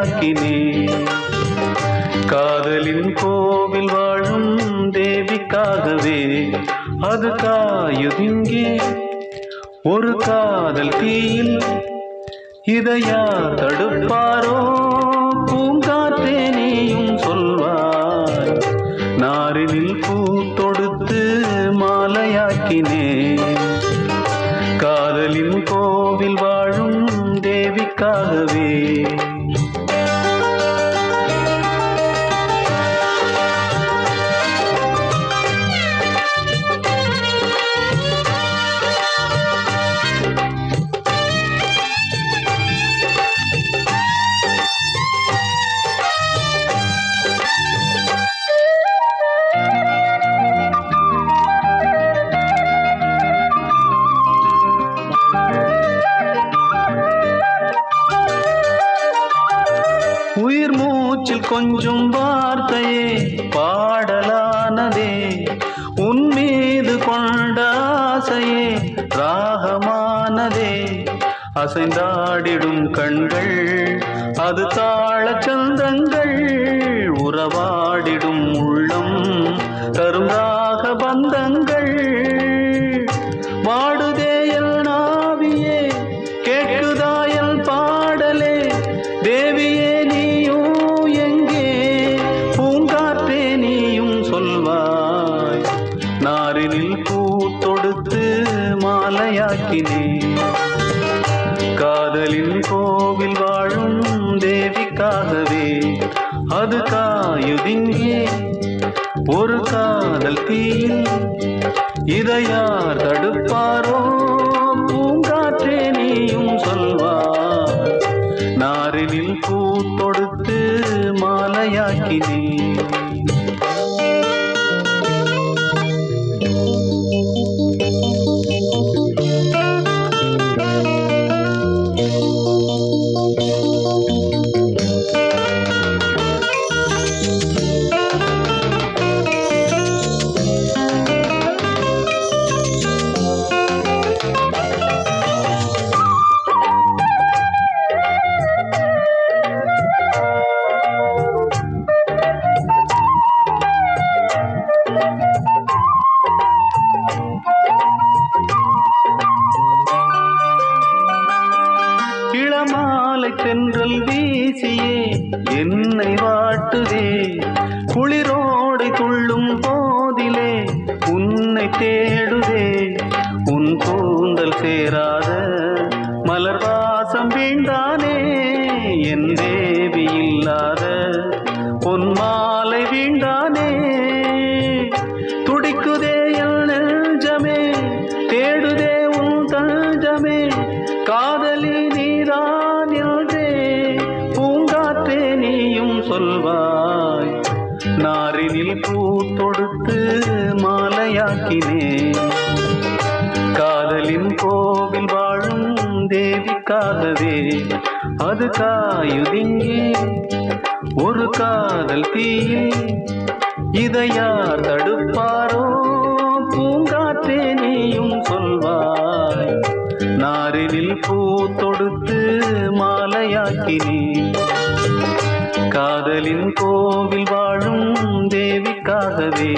மாலையாக்கினே காதலின் கோவில் வாழும் தேவிக்காகவே அது காயுதிங்கே ஒரு காதல் தீயில் இதையா தடுப்பாரோ? பூங்காற்றே நீயும் சொல்வாய் நாரினில் பூ தொடுத்து மாலையாக்கினே காதலின் கோவில் வாழும் தேவிக்காக மூச்சில் கொஞ்சம் வார்த்தையே பாடலானதே. உன் மீது கொண்ட ஆசையே ராகமானதே. அசைந்தாடிடும் கண்கள் அது தாழ சந்தங்கள் உறவாடிடும் அது காயுதிங்கே ஒரு காதல் தீயில் இதையார் தடுப்பாரோ? பூங்காற்றே நீயும் சொல்வார் நாரினில் பூ தொடுத்து மாலையாக்கினே தென்றல் வீசியே என்னை வாட்டுதே. குளிரோடை துள்ளும் போதிலே உன்னை தேடுதே. உன் கூந்தல் சேராத மலர் வாசம் வீண்டானே என் தேவி இல்லாத சொல்வாய். நாரினில் பூ தொடுத்து மாலையாக்கினேன். காதலின் கோவில் வாழும் தேவிக்காகவே. அது காயுதிங்கே ஒரு காதல் தீயில் இதையார் தடுப்பாரோ? பூங்காற்றே நீயும் சொல்வாய். நாரினில் பூ தொடுத்து மாலையாக்கினே காதலின் கோவில் வாழும் தேவிக்காகவே.